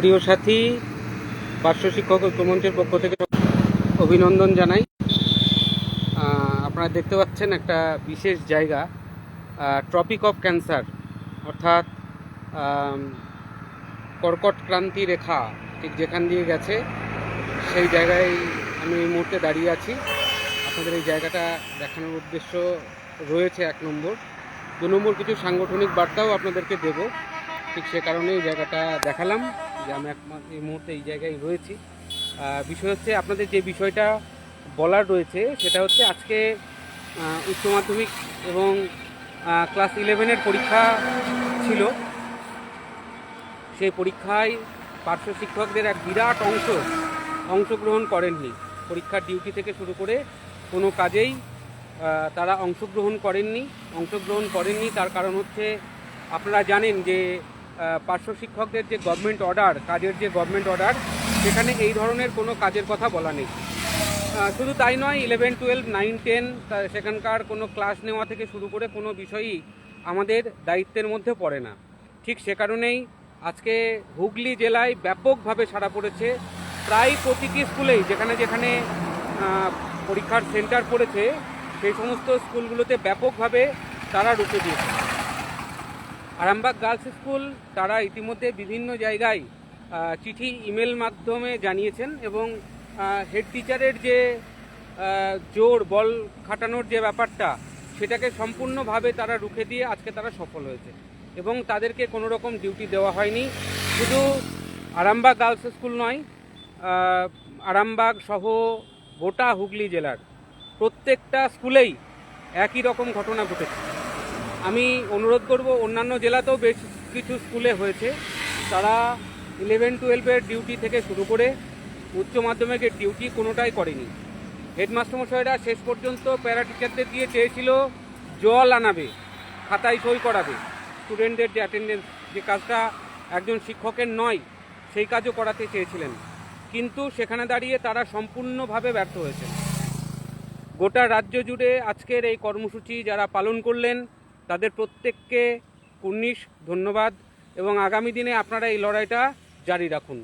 প্রিয় সাথী, পার্শ্ব শিক্ষক ঐক্যমঞ্চের পক্ষ থেকে অভিনন্দন জানাই। আপনারা দেখতে পাচ্ছেন একটা বিশেষ জায়গা ট্রপিক অফ ক্যান্সার অর্থাৎ কর্কট ক্রান্তি রেখা ঠিক যেখান দিয়ে গেছে, সেই জায়গায় আমি এই মুহূর্তে দাঁড়িয়ে আছি। আপনাদের এই জায়গাটা দেখানোর উদ্দেশ্য রয়েছে এক নম্বর। দু নম্বর কিছু সাংগঠনিক বার্তাও আপনাদেরকে দেব, ঠিক সে কারণে এই জায়গাটা দেখালাম। যে আমি এই মুহূর্তে এই জায়গায় রয়েছি। বিষয় হচ্ছে আপনাদের যে বিষয়টা বলার রয়েছে, সেটা হচ্ছে আজকে উচ্চ মাধ্যমিক এবং ক্লাস ইলেভেনের পরীক্ষা ছিল। সেই পরীক্ষায় পার্শ্ব শিক্ষকদের এক বিরাট অংশ অংশগ্রহণ করেননি। পরীক্ষার ডিউটি থেকে শুরু করে কোনো কাজেই তারা অংশগ্রহণ করেননি। অংশগ্রহণ করেননি, তার কারণ হচ্ছে আপনারা জানেন যে পার্শ্ব শিক্ষকদের যে গভর্নমেন্ট অর্ডার কাজের যে গভর্নমেন্ট অর্ডার সেখানে এই ধরনের কোনো কাজের কথা বলা নেই। শুধু তাই নয় ইলেভেন টুয়েলভ নাইন টেন সেখানকার কোনো ক্লাস নেওয়া থেকে শুরু করে কোনো বিষয়ই আমাদের দায়িত্বের মধ্যে পড়ে না। ঠিক সে কারণেই আজকে হুগলি জেলায় ব্যাপকভাবে সাড়া পড়েছে। প্রায় প্রতিটি স্কুলেই যেখানে যেখানে পরীক্ষার সেন্টার পড়েছে, সেই সমস্ত স্কুলগুলোতে ব্যাপকভাবে তারা রুখে দিয়েছে। আরামবাগ গার্লস স্কুল, তারা ইতিমধ্যে বিভিন্ন জায়গায় চিঠি, ইমেল মাধ্যমে জানিয়েছেন এবং হেড টিচারের যে জোর, বল খাটানোর যে ব্যাপারটা, সেটাকে সম্পূর্ণভাবে তারা রুখে দিয়ে আজকে তারা সফল হয়েছে। এবং তাদেরকে কোনো রকম ডিউটি দেওয়া হয়নি। শুধু আরামবাগ গার্লস স্কুল নয় আরামবাগ সহ গোটা হুগলি জেলার প্রত্যেকটা স্কুলেই একই রকম ঘটনা ঘটেছে। আমি অনুরোধ করব, অন্যান্য জেলাতেও বেশ কিছু স্কুলে হয়েছে। তারা ইলেভেন টুয়েলভের ডিউটি থেকে শুরু করে উচ্চ মাধ্যমিকের ডিউটি কোনোটাই করেনি। হেডমাস্টারমশাইরা শেষ পর্যন্ত প্যারা টিচারদের দিয়ে চেয়েছিল জল আনাবে, খাতায় সই করাবে। স্টুডেন্টদের যে অ্যাটেন্ডেন্স যে কাজটা একজন শিক্ষকের নয়, সেই কাজও করাতে চেয়েছিলেন। কিন্তু সেখানে দাঁড়িয়ে তারা সম্পূর্ণভাবে ব্যর্থ হয়েছেন। গোটা রাজ্য জুড়ে আজকের এই কর্মসূচি যারা পালন করলেন তাদের প্রত্যেককে কুর্নিশ, ধন্যবাদ এবং আগামী দিনে আপনারা এই লড়াইটা জারি রাখুন।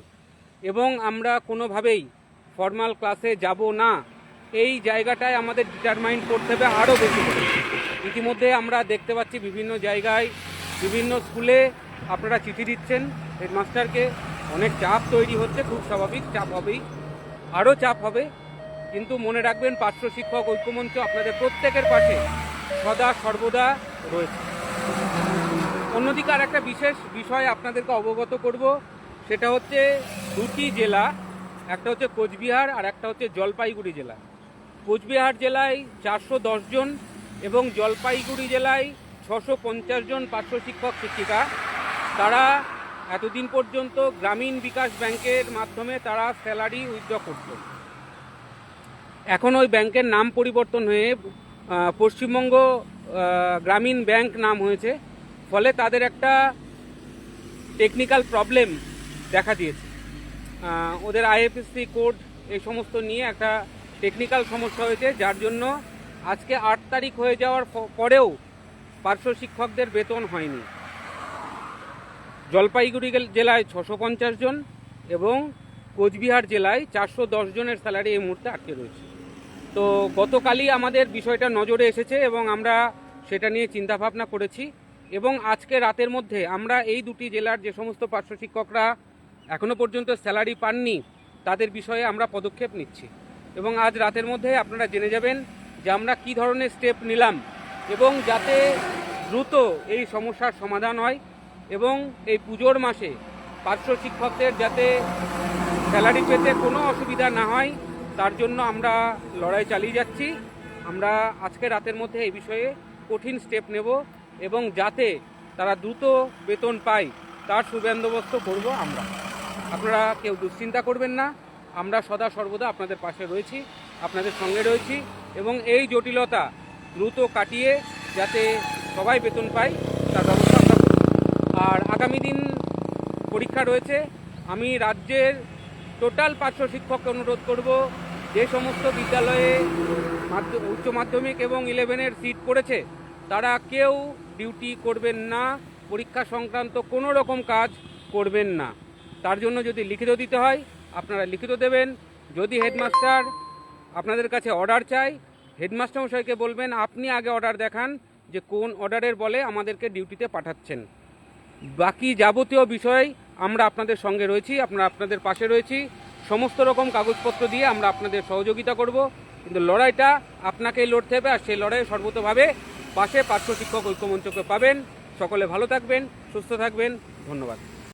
এবং আমরা কোনোভাবেই ফর্মাল ক্লাসে যাব না। এই জায়গাটায় আমাদের ডিটারমাইন্ড করতে হবে আরও বেশি ইতিমধ্যে আমরা দেখতে পাচ্ছি বিভিন্ন জায়গায়, বিভিন্ন স্কুলে আপনারা চিঠি দিচ্ছেন হেডমাস্টারকে। অনেক চাপ তৈরি হচ্ছে, খুব স্বাভাবিক, চাপ হবেই। আরও চাপ হবে। কিন্তু মনে রাখবেন, পার্শ্ব শিক্ষক, ঐক্যমঞ্চ আপনাদের প্রত্যেকের পাশে সদা সর্বদা রয়েছে। অন্যদিকে আর একটা বিশেষ বিষয় আপনাদেরকে অবগত করব, সেটা হচ্ছে দুটি জেলা, একটা হচ্ছে কোচবিহার আর একটা হচ্ছে জলপাইগুড়ি জেলা। কোচবিহার জেলায় চারশো জন এবং জলপাইগুড়ি জেলায় ছশো পঞ্চাশ জন পার্শ্ব শিক্ষক, শিক্ষিকা। তারা এতদিন পর্যন্ত গ্রামীণ বিকাশ ব্যাংকের মাধ্যমে তারা স্যালারি উইথড্র করতো। এখন ওই ব্যাংকের নাম পরিবর্তন হয়ে পশ্চিমবঙ্গ গ্রামীণ ব্যাংক নাম হয়েছে, ফলে তাদের একটা টেকনিক্যাল প্রবলেম দেখা দিয়েছে। ওদের আইএফএসসি কোড এই সমস্ত নিয়ে একটা টেকনিক্যাল সমস্যা হয়েছে, যার জন্য আজকে আট তারিখ হয়ে যাওয়ার পরেও পার্শ্ব শিক্ষকদের বেতন হয়নি। জলপাইগুড়ি জেলায় ছশো পঞ্চাশ জন এবং কোচবিহার জেলায় চারশো দশ জনের স্যালারি এই মুহূর্তে আটকে রয়েছে। তো গতকালই আমাদের বিষয়টা নজরে এসেছে এবং আমরা সেটা নিয়ে চিন্তাভাবনা করেছি এবং আজকে রাতের মধ্যে আমরা এই দুটি জেলার যে সমস্ত পার্শ্ব শিক্ষকরা এখনও পর্যন্ত স্যালারি পাননি, তাদের বিষয়ে আমরা পদক্ষেপ নিচ্ছি। এবং আজ রাতের মধ্যে আপনারা জেনে যাবেন যে আমরা কি ধরনের স্টেপ নিলাম এবং যাতে দ্রুত এই সমস্যার সমাধান হয় এবং এই পুজোর মাসে পার্শ্ব শিক্ষকদের যাতে স্যালারি পেতে কোনো অসুবিধা না হয় তার জন্য আমরা লড়াই চালিয়ে যাচ্ছি। আমরা আজকে রাতের মধ্যে এই বিষয়ে কঠিন স্টেপ নেব এবং যাতে তারা দ্রুত বেতন পায়, তার সুবন্দোবস্ত করব আমরা। আপনারা কেউ দুশ্চিন্তা করবেন না। আমরা সদা সর্বদা আপনাদের পাশে রয়েছি, আপনাদের সঙ্গে রয়েছি এবং এই জটিলতা দ্রুত কাটিয়ে যাতে সবাই বেতন পায়, তার ব্যবস্থা আমরা আর আগামী দিন পরীক্ষা রয়েছে। আমি রাজ্যের টোটাল পার্শ্ব শিক্ষককে অনুরোধ করব যে সমস্ত বিদ্যালয়ে উচ্চ মাধ্যমিক এবং ইলেভেনের সিট পড়েছে, তারা কেউ ডিউটি করবেন না, পরীক্ষা সংক্রান্ত কোনো রকম কাজ করবেন না। তার জন্য যদি লিখিত দিতে হয়, আপনারা লিখিত দেবেন। যদি হেডমাস্টার আপনাদের কাছে অর্ডার চাই হেডমাস্টার মশাইকে বলবেন, আপনি আগে অর্ডার দেখান যে কোন অর্ডারের বলে আমাদেরকে ডিউটিতে পাঠাচ্ছেন। বাকি যাবতীয় বিষয় আমরা আপনাদের সঙ্গে রয়েছি আমরা আপনাদের পাশে রয়েছি। সমস্ত রকম কাগজপত্র দিয়ে আমরা আপনাদের সহযোগিতা করব। কিন্তু লড়াইটা আপনাকেই লড়তে হবে আর সেই লড়াইয়ে সর্বতভাবে পাশে পার্শ্ব শিক্ষক ঐক্যমঞ্চকে পাবেন। সকলে ভালো থাকবেন, সুস্থ থাকবেন। ধন্যবাদ।